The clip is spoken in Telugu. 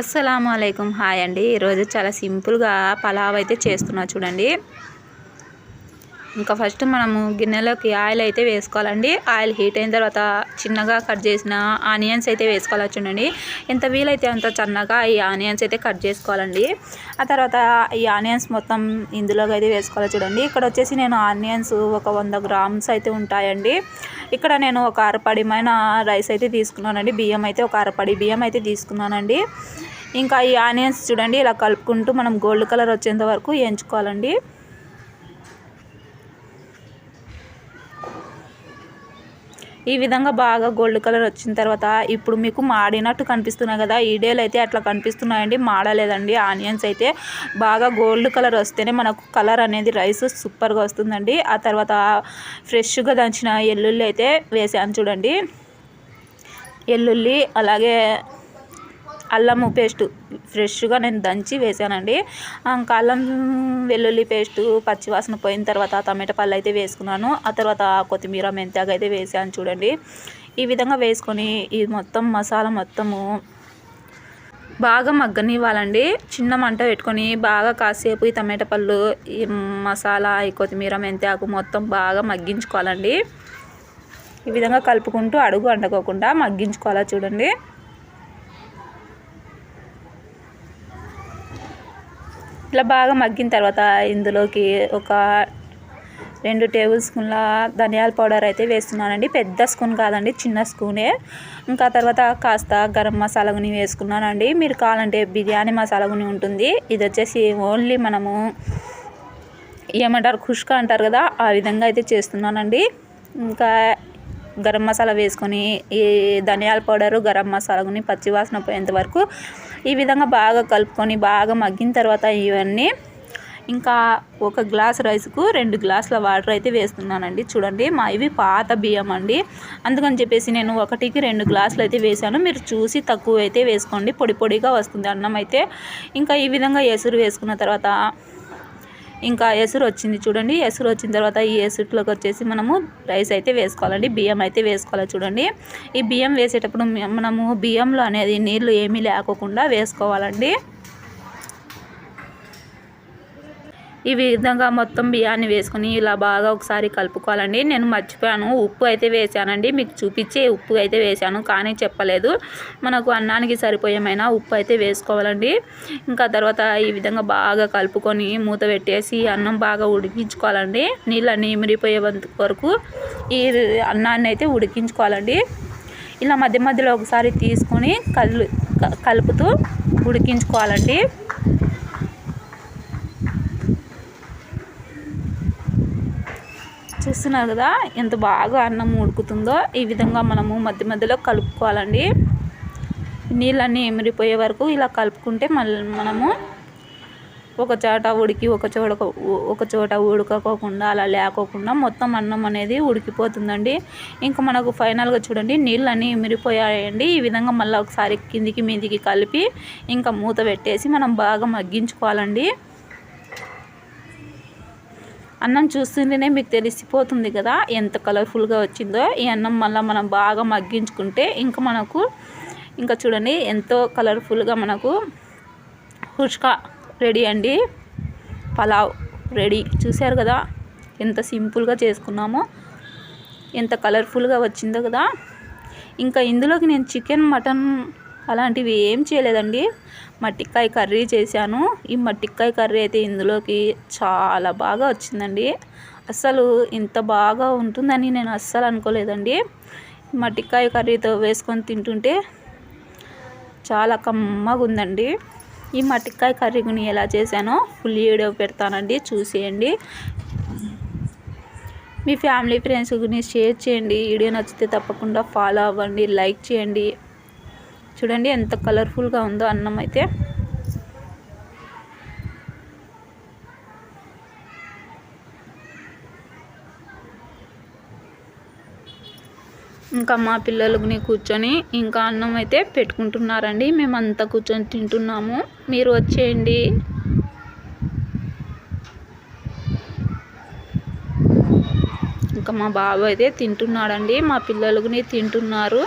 అస్సలం అయికం హాయ్ అండి. ఈరోజు చాలా సింపుల్గా పలావ్ అయితే చేస్తున్నా చూడండి. ఇంకా ఫస్ట్ మనము గిన్నెలోకి ఆయిల్ అయితే వేసుకోవాలండి. ఆయిల్ హీట్ అయిన తర్వాత చిన్నగా కట్ చేసిన ఆనియన్స్ అయితే వేసుకోవాలి చూడండి. ఎంత వీలైతే అంత చిన్నగా ఈ ఆనియన్స్ అయితే కట్ చేసుకోవాలండి. ఆ తర్వాత ఈ ఆనియన్స్ మొత్తం ఇందులోకి అయితే వేసుకోవాలి చూడండి. ఇక్కడ వచ్చేసి నేను ఆనియన్స్ ఒక వంద గ్రామ్స్ అయితే ఉంటాయండి. ఇక్కడ నేను ఒక అరపడిమైన రైస్ అయితే తీసుకున్నానండి. బియ్యం అయితే ఒక అరపడి బియ్యం అయితే తీసుకున్నానండి. ఇంకా ఈ ఆనియన్స్ చూడండి ఇలా కలుపుకుంటూ మనం గోల్డ్ కలర్ వచ్చేంత వరకు వేయించుకోవాలండి ఈ విధంగా బాగా గోల్డ్ కలర్ వచ్చిన తర్వాత ఇప్పుడు మీకు మాడినట్టు కనిపిస్తున్నాయి కదా ఈ డేలు అయితే అట్లా కనిపిస్తున్నాయండి. మాడలేదండి. ఆనియన్స్ అయితే బాగా గోల్డ్ కలర్ వస్తేనే మనకు కలర్ అనేది రైస్ సూపర్గా వస్తుందండి. ఆ తర్వాత ఫ్రెష్గా దంచిన ఎల్లుల్లి అయితే వేసాను చూడండి. ఎల్లుల్లి అలాగే అల్లము పేస్టు ఫ్రెష్గా నేను దంచి వేసానండి. ఇంకా అల్లం వెల్లుల్లి పేస్టు పచ్చివాసన పోయిన తర్వాత టమాటా పళ్ళు అయితే వేసుకున్నాను. ఆ తర్వాత కొత్తిమీర మెంతాకు అయితే వేసాను చూడండి. ఈ విధంగా వేసుకొని ఇది మొత్తం మసాలా మొత్తము బాగా మగ్గనివ్వాలండి. చిన్న మంట పెట్టుకొని బాగా కాసేపు ఈ టమాటా పళ్ళు ఈ మసాలా ఈ కొత్తిమీర మెంతాకు మొత్తం బాగా మగ్గించుకోవాలండి. ఈ విధంగా కలుపుకుంటూ అడుగు అంటుకోకుండా మగ్గించుకోవాలా చూడండి. ఇట్లా బాగా మగ్గిన తర్వాత ఇందులోకి ఒక రెండు టేబుల్ స్పూన్ల ధనియాల పౌడర్ అయితే వేస్తున్నానండి. పెద్ద స్పూన్ కాదండి చిన్న స్పూనే. ఇంకా తర్వాత కాస్త గరం మసాలా గుని వేసుకున్నానండి. మీరు కావాలంటే బిర్యానీ మసాలా గుని ఉంటుంది. ఇది వచ్చేసి ఓన్లీ మనము ఏమంటారు ఖుష్కా అంటారు కదా ఆ విధంగా అయితే చేస్తున్నానండి. ఇంకా గరం మసాలా వేసుకొని ఈ ధనియాల పౌడరు గరం మసాలాని పచ్చివాసన పోయేంత వరకు ఈ విధంగా బాగా కలుపుకొని బాగా మగ్గిన తర్వాత ఇవన్నీ ఇంకా ఒక గ్లాస్ రైస్కు రెండు గ్లాసుల వాటర్ అయితే వేస్తున్నానండి. చూడండి మా ఇవి పాత బియ్యం అండి. అందుకని చెప్పేసి నేను ఒకటికి రెండు గ్లాసులు అయితే వేసాను మీరు చూసి తక్కువ అయితే వేసుకోండి. పొడి పొడిగా వస్తుంది. అన్నం అయితే ఇంకా ఈ విధంగా ఎసురు వేసుకున్న తర్వాత ఇంకా ఎసురు వచ్చింది చూడండి. ఎసురు వచ్చిన తర్వాత ఈ ఎసురులోకి వచ్చేసి మనము రైస్ అయితే వేసుకోవాలండి. బియ్యం అయితే వేసుకోవాలి చూడండి. ఈ బియ్యం వేసేటప్పుడు మనము బియ్యంలో అనేది నీళ్ళు ఏమీ లేకోకుండా వేసుకోవాలండి. ఈ విధంగా మొత్తం బియ్యాన్ని వేసుకొని ఇలా బాగా ఒకసారి కలుపుకోవాలండి. నేను మర్చిపోయాను. ఉప్పు అయితే వేసానండి. మీకు చూపించే ఉప్పు అయితే వేసాను కానీ చెప్పలేదు. మనకు అన్నానికి సరిపోయేమైనా ఉప్పు అయితే వేసుకోవాలండి. ఇంకా తర్వాత ఈ విధంగా బాగా కలుపుకొని మూత పెట్టేసి అన్నం బాగా ఉడికించుకోవాలండి. నీళ్ళన్నీ ఇమిరిపోయే వరకు ఈ అన్నాన్ని అయితే ఉడికించుకోవాలండి. ఇలా మధ్య మధ్యలో ఒకసారి తీసుకొని కలు కలుపుతూ ఉడికించుకోవాలండి. చూస్తున్నారు కదా ఎంత బాగా అన్నం ఉడుకుతుందో ఈ విధంగా మనము మధ్య మధ్యలో కలుపుకోవాలండి. నీళ్ళన్నీ ఎమిరిపోయే వరకు ఇలా కలుపుకుంటే మళ్ళీ మనము ఒక చోట ఉడికి ఒక చోట ఒక చోట ఉడకకోకుండా అలా లేకోకుండా మొత్తం అన్నం అనేది ఉడికిపోతుందండి. ఇంకా మనకు ఫైనల్గా చూడండి నీళ్ళన్నీ ఎమిరిపోయాయండి. ఈ విధంగా మళ్ళీ ఒకసారి కిందికి మీదికి కలిపి ఇంకా మూత పెట్టేసి మనం బాగా మగ్గించుకోవాలండి. అన్నం చూస్తుంటేనే మీకు తెలిసిపోతుంది కదా ఎంత కలర్ఫుల్గా వచ్చిందో. ఈ అన్నం మళ్ళీ మనం బాగా మగ్గించుకుంటే ఇంకా మనకు ఇంకా చూడండి ఎంతో కలర్ఫుల్గా మనకు హుష్కా రెడీ అండి. పలావ్ రెడీ. చూశారు కదా ఎంత సింపుల్గా చేసుకున్నామో. ఎంత కలర్ఫుల్గా వచ్చిందో కదా. ఇంకా ఇందులోకి నేను చికెన్ మటన్ అలాంటివి ఏం చేయలేదండి. మట్టికాయ కర్రీ చేశాను. ఈ మట్టికాయ కర్రీ అయితే ఇందులోకి చాలా బాగా వచ్చిందండి. అస్సలు ఇంత బాగా ఉంటుందని నేను అస్సలు అనుకోలేదండి. మట్టికాయ కర్రీతో వేసుకొని తింటుంటే చాలా కమ్మగా ఉందండి. ఈ మట్టికాయ కర్రీని ఎలా చేశానో ఫుల్ వీడియో పెడతానండి. చూసేయండి. మీ ఫ్యామిలీ ఫ్రెండ్స్ గురించి షేర్ చేయండి. వీడియో నచ్చితే తప్పకుండా ఫాలో అవ్వండి లైక్ చేయండి. చూడండి ఎంత కలర్ఫుల్గా ఉందో అన్నం అయితే. ఇంకా మా పిల్లలని కూర్చొని ఇంకా అన్నం అయితే పెట్టుకుంటున్నారండి. మేమంతా కూర్చొని తింటున్నాము. మీరు వచ్చేయండి. ఇంకా మా బాబు అయితే తింటున్నాడండి. మా పిల్లలని తింటున్నారు.